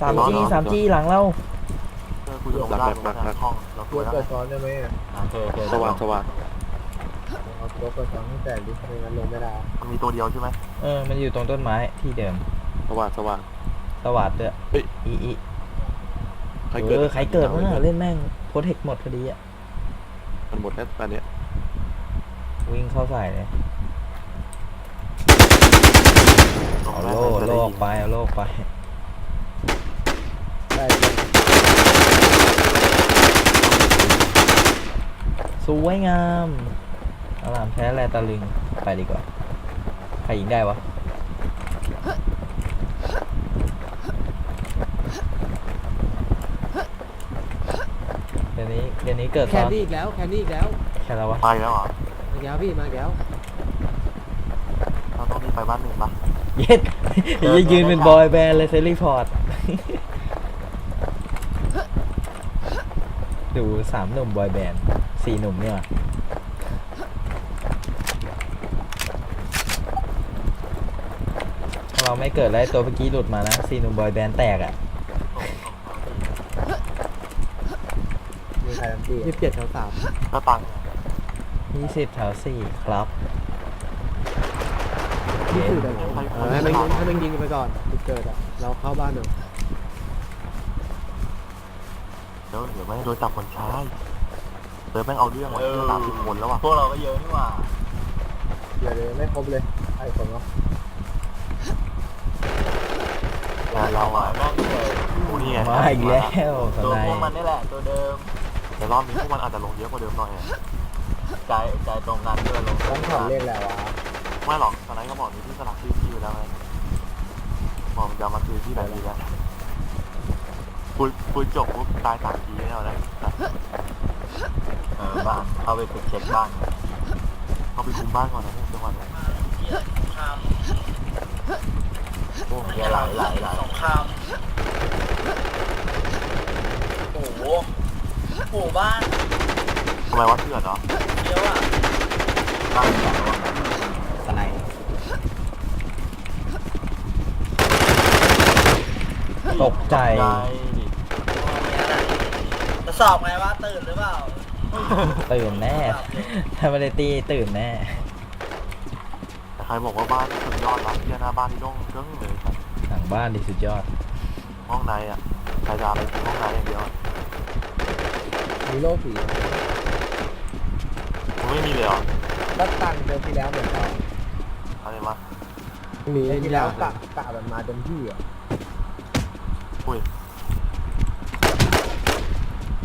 สามจีสามจีหลังเราเออกูจะลงได้ตรงนั้นอะห้องเรากคุลัยวแล้วเปิดซ้อนได้ไหมอะโอเคโอเคสว่างสว่างเอาตัวเปิดซ้อนตั้งแต่ดิไม่งั้นลงไม่ได้มันมีตัวเดียวใช่ไหมเออ มันอยู่ตรงต้นไม้ที่เดิมสว่างสว่าง สวัสดเด้อเฮ้ย อีอีใครเอเกิดอใครเกิดวะน่ะเล่นแม่งโพเทคหมดพอดีอะ มันหมดแล้วตอนเนี้ยวิ่งเข้าใส่เลยลงเอาได้โล่จะโลได้อยิอกงไปเอาโลออกไป ได้จริงสวยงามอารามแพ้แลตะลึง ไปดีกว่า ใครยิงได้วะ เดี๋ยวนี้ เดี๋ยวนี้เกิดแคซ้อนนดี้อีกแล้ว แคนดี้อีกแล้วแค่แล้ววะไปแล้วเหรอมาอีกแล้วพี่มาอีกแล้วเราต้องรีบไปบ้านหนึ่งปะเย็ดอย่ายืนเป็นบอยแบนด์เลยเซรีพอร์ต ดูสามหนุ่มบอยแบนด์สี่หนุ่มเนี่ยว่ะถ้าเราไม่เกิดแล้วไอ้ตัวเมื่อกี้หลุดมานะสี่หนุ่มบอยแบนด์แตกอะมีใครทำตียี่สิบเจ็ดแถวสามก็ตังค์ยี่สิบแถวสี่ครับยี่สิบแต่เออให้มันให้มันยิงกันไปก่อนจุดเกิดอะ เราเข้าบ้านหนึ่ง เดี๋ยวเดี๋ยวไม่ให้โดนจับคนช้าเดี๋ยวแม่งเอาเรื่องว่ะเรื่องสามสิบคนแล้วว่ะพวกเราก็เยอะนี่หว่าเดี๋ยวเลยไม่ครบเลยไอ้คนเนาะงานเราหมาอะแม่งเลยโอ้นี่ไงมาอีกแล้วสตัวไนพวกมันนี่แหละ ตัวเดิมแต่รอบนี้พวกมันอาจจะลงเยอะกว่าเดิมหน่อยอะใจใจตรงกันด้วยลงต้องถอดเล่นแล้ววะไม่หรอกตอนนั้นก็บอกมีที่สลักชื่อพี่ไปแล้วไงบอกมันจะมาซื้อที่ไหนดีแล้ว คุยคุยจบปุ๊บตายสามทีไม่เอาแล้วเออบ้านเข้าไปฝึกเช็คบ้านเข้าไปคุมบ้านก่อนนะพวกจังหวัดเนี้ยโอ้เยอะหลายหลายหลายสงครามโอ้โหหมู่บ้านทำไมวะเถื่อนเหรอเดียวอะบ้านแต่ว่าสไนตกใจใจดิจะ สอบไงว่าตื่นหรือเปล่าตื่นแน่ถ้าไม่ได้ตีตื่นแน่แต่ใครบอกว่าบ้านสุดยอดวะเที่ยหน้าบ้านที่โล่งเกิ้งเลยครับหลังบ้านดีสุดยอด ห้องในอะใครจะเอาอะไรกินห้องในอย่างเดียวอะมีโล่สีมึงไม่มีเลยเหรอก็ตั้งเดิมที่แล้วเหมือนกันอะไรมามีเดิมมีที่แล้แล้ววกะกะมันมาเต็มที่อะอุ้ย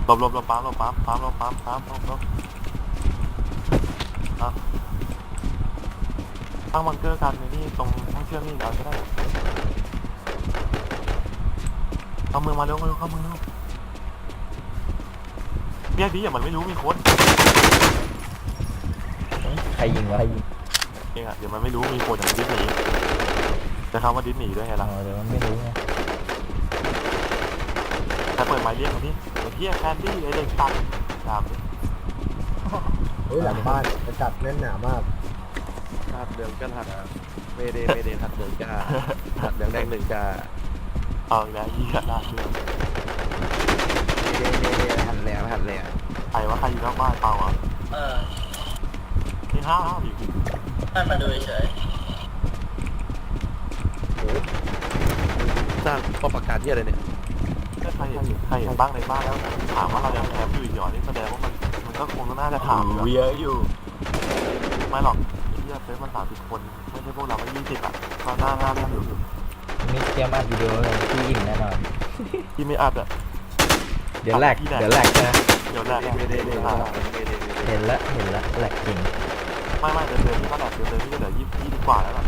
หลบหลบหลบปั๊มหลบปั๊มปั๊มหลบปั๊มปั๊มหลบหลบอะตั้งบังเกอร์กันในนี่ตรงห้องเชื่อมนี่เราก็ได้เข้าเมืองมาเร็วมาเร็วเข้าเมืองเร็วเรียกดิอย่ามันไม่รู้มีคนใครยิงวะใครยิงเองอะเดี๋ยวมันไม่รู้มีคนอย่างดิสนีจะคำว่าดิสนีด้วยไงอ๋ล่ะอเดี๋ยวมันไม่รู้ไงแต่ เปิดไม้เรียกมันนี่ไอ้เหี้ยแคนดี้ไอ้เด็กตัดตามดิเฮ้ยหลังบ้านจะจัดแน่นหนามากหัดเหลืองกันหัดเมเดเมเดหัดเหลืองจ้าหัดเหลืองแดงหนึ่งจ้าเอาอีกแล้วเหี้ยน่าเชื่อเมเดเมเดหัดแหลมหัดแหลมใครว่าใครอยู่นอกบ้านเปล่าอะเออนี่ห้าวห้าวอยู่ให้มาดูเฉยสร้างป้อมปราการที่อะไรเนี่ยใค รเห็นใครเห็นบ้างในบ้านแล้วถามว่าเรายังแคมป์อยู่อีกเหรอนี่แสดงว่ามันมันก็คงน่าจะถามอยู่หูอะเยอะอยู่ไม่หรอกไอ้เหี้ยเซฟมันสามสิบคนไม่ใช่พวกเราไม่ยี่สิบอะก็น่าน่าเล่นอยู่นี่เตรียมอัดวิดีโอเลยที่อิ่มแน่นอนที่ไม่อัดอะเดี๋ยวแหลกที่ไหนเดี๋ยวแหลกนะเดี๋ยวแรกเมเดเมเดเมเดเมเดเห็นละเห็นละแหลกจริงไม่ไม่เดินเดินที่ก็แหลกเดินเดินที่ก็เหลือยี่สิบยี่สิบกว่าแล้วล่ะ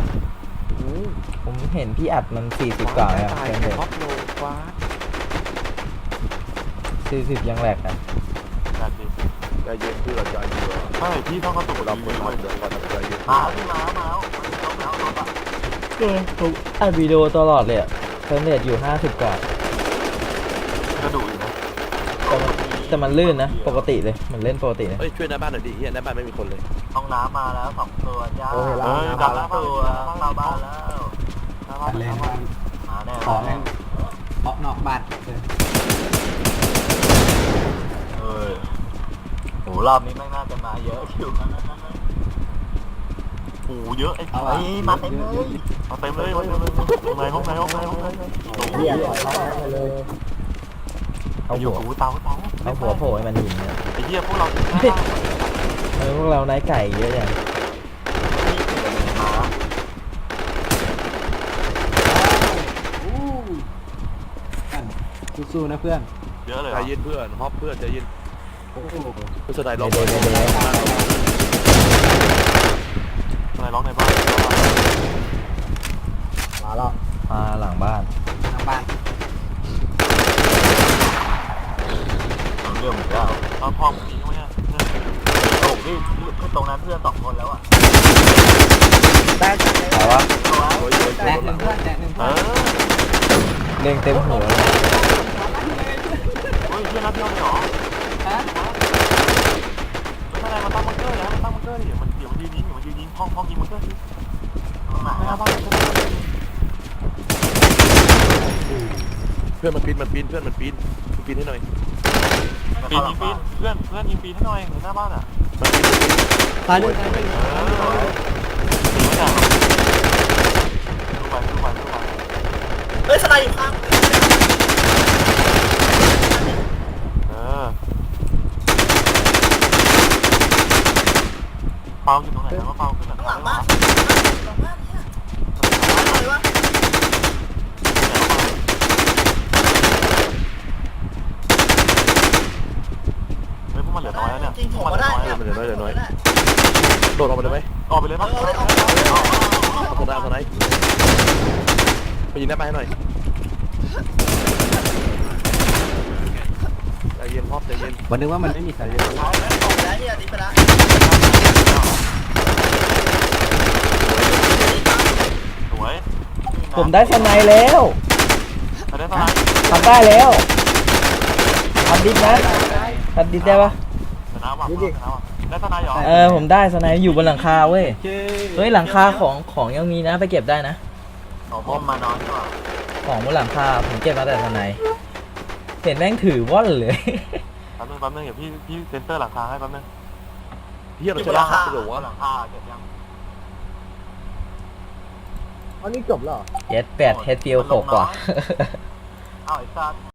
ผมเห็นพี่อัดมันสี่สิบกว่าแล้วตายเห็นเลยท็อปโลฟ้า สี่สิบยังแหลกอะแบบนี้ใจเย็นเพื่อนใจเย็นไม่พี่ต้องกระตุกเราดีเปิดๆมาเว้ยเดี๋ยวก่อนใจเย็นมาพี่มามาแล้วมันลงแล้วลงอะเออผมอัดวิดีโอตลอดเลยอะเฟรมเรทอยู่ห้าสิบกว่ากระดูกอยู่นะแต่มันแต่มันลื่นนะ ปกติเลย มันเล่นปกตินะ เฮ้ยช่วยหน้าบ้านหน่อยดิเฮียหน้าบ้านไม่มีคนเลยห้องน้ำมาแล้วสองตัวจ้าโอ้ยเอแล้วอนะดัสนองแล้วตัวเข้าบ้านแล้วหน้าบ้านหน้าบ้านมาแน่ขอแม่งมานอกบ้าน เออโหรอบนี้แม่งน่าจะมาเยอะอยู่โอ้โหเยอะไอ้ไอ้มาเต็มเลยเอาเต็มเลยเอาเต็มเลยห้องไหนห้องไหนห้องไหนห้องไหนเหี้ยปล่อยเขาไปเลยเอาอยู่หัวกูเตาเตาเอาหัวโผล่ให้มันยิงเนี่ยไอ้เหี้ยพวกเราเออพวกเราไนท์ไก่เยอะอย่างสู้ๆนะเพื่อน เยอะเลยใจเย็นเพื่อนฮอปเพื่อนใจเย็นเพื่อนสไตล์เดล็อกเดเดเดอะไรร้องในบ้านมาแล้วมาหลังบ้านทางบ้านเรื่องหมดแล้วเอาพ่อมึงยิงไหมเนี่ยโอ้พี่ตรงนั้นเพื่อนสองคนแล้วอะแต่ว่าโอ้ยโอ้ยแตกหนึ่งเพื่อนแตกหนึ่งเอเพื่อนอเล็งเต็มหัวเลยเฮ้ ยเพื่อนรับเดียวเหรอไม่เป็นไรมันตั้งบังเกอร์แล้วมันตั้งบังเกอร์ดิมันเดี๋ยวมันยืนยิงเดี๋ยวมันยืนยิงห้องห้องยิงบังเกอร์ดิข้างไหนไม่อะเอาบ้านเพื่อนมันปีนมันปีนเพื่อนมันปีนมันปีนให้หน่อยปีนยิงปีนเพื่อนเพื่อนยิงปีนให้หน่อยหน้าบ้านอะมันปีนตายหนึ่งตายหนึ่งเออถึงไม่ได้สู้ไปสู้ไปสู้ไปเฮ้ยสไลด์อยู่ข้าง เออ เปาอยู่ตรงไหนนะว่าเปาขึ้นหลังข้างหคาลังได้บ้านปะหลังบ้านเนี่ยเลยวะเฮ้ยพวกมันเหลือน้อยแล้วเนี่ยจริงพผวมกมันเหก็ลือได้น้อยเนี่แล้วยโดดออกมาเลยไหมออกไปเลยปะเอาเลยเอาเลยเอาเลยเอาเลยเอาตัวได้เอาตัวไหนไปยิงได้ไปให้หน่อยใจเย็นฮอปใจเย็นวันนึกว่ามันไม่มีสัญญาณเอาเลยเอาเลยเนี่ยดิ้งไปละสวย ผมได้สไนด์แล้วไปได้สไลด์ทำได้แล้วทำดิสนะทำดิสได้ปะชนะว่ะชนะว่ะได้สไลด์เหรอเออผมได้สไนด์อยู่บนหลังคาเว้ยเฮ้ยหลังคาของของยังมีนะไปเก็บได้นะ ของผมมานอนก่อนของบนหลังคาผมเก็บมาแต่สไนด์เห็นแม่งถือว่อนเลย แป๊บนึงแป๊บนึงเดี๋ยวพี่พี่เซนเตอร์หลังคาให้แป๊บนึงเฮียเราชนะหรือวะหลังคาเก็บยัง อันนี้จบแล้วเหรอ เจ็ดแปดเฮดฟิลหกว่ะเอาไอ้สัตว์